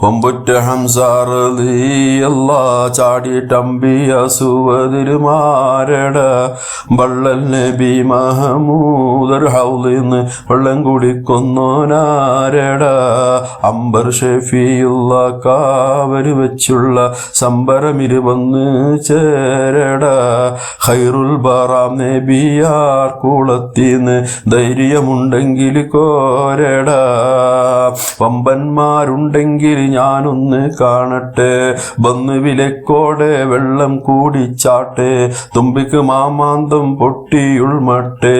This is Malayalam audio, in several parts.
കൊമ്പുറ്റ ഹംസാറലി അല്ലാ ടമ്പി സുവതിരുമാരട. വള്ളൽ നബി മഹമൂദർ ഹൗലിന്ന് വെള്ളം കുടിക്കൊന്നോനാരട. അംബർ ഷെഫിയുള്ള കാവര് വെച്ചുള്ള സംബരമിരുവന്ന് ചേരട. ഹൈറുൽ ബറാം നബിയാർ കുളത്തിന്ന് ധൈര്യമുണ്ടെങ്കിൽ കോരട. വമ്പന്മാരുണ്ടെങ്കിൽ ഞാനൊന്ന് കാണട്ടെ. വന്ന് വിലക്കോടെ വെള്ളം കൂടിച്ചാട്ടെ. തുമ്പിക്ക് മാമാന്തം പൊട്ടിയുൾമട്ടെ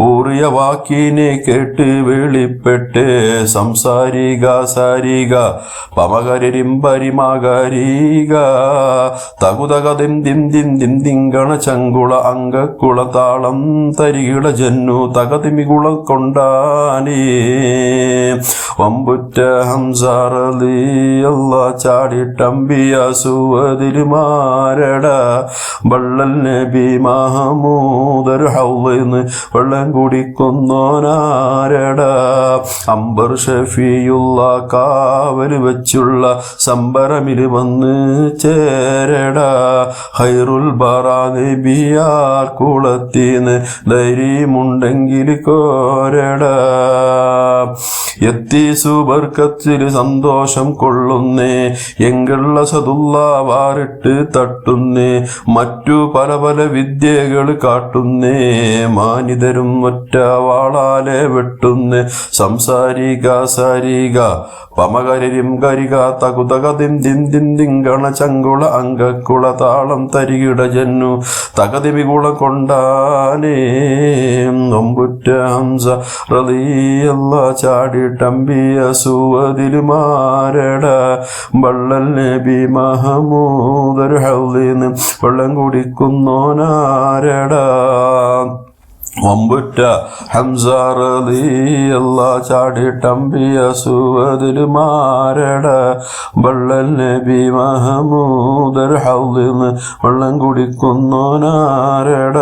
ഊറിയ വാക്കിനെ കേട്ട് വെളിപ്പെട്ട്. സംസാരിക സാരിക പമകരിരിമ്പരിമകരീക തകുതകതിം ദിം ദിം ചങ്കുള അങ്കക്കുള താളം തരികിട ജന്നു തകതിമികുള കൊണ്ടാനേ. വമ്പുറ്റ ഹംസാറലി അല്ല ചാടിട്ടമ്പിയ സുവതിരുമാരട. വള്ളൽ നബി മഹമൂദർ ഹൗലെന്ന് വെള്ളം കുടിക്കുന്നോനാരട അംബർ ഷഫിയുള്ള കാവൽ വെച്ചുള്ള സംബരമിൽ വന്ന് ചേരട. ഹൈറുൽ ബറ നബിയാർ കുളത്തിന് ധൈര്യമുണ്ടെങ്കിൽ കോരട. എത്തി ബർക്കത്തിൽ സന്തോഷം കൊള്ളുന്നേ എങ്കുള്ള സതുള്ള വാറിട്ട് തട്ടുന്നേ മറ്റു പല പല വിദ്യകൾ കാട്ടുന്നേ മാനിതരും ഒറ്റ വാളാലെ വെട്ടുന്നേ സംസാരിക സാരിക പമകരിരും കരിക തകുതകതിം ദിം ചങ്കുള അങ്കക്കുള താളം തരികിട ജന്നു തകതിമികുള കൊണ്ടാനേ നൊമ്പുറ്റ ഹംസ റളിയല്ല ചാടിട്ടമ്പിയ സുവതിലുമാരട വള്ളൽ നബി മഹമൂദർ ഹൗലിന്ന് വെള്ളം കുടിക്കുന്നോനാരട. വമ്പുറ്റ ഹംസാറലി അല്ല ചാടിട്ടമ്പിയ സുവതിലുമാരട വള്ളൽ നബി മഹമൂദർ ഹൗലിന്ന് വെള്ളം കുടിക്കുന്നോനാരട.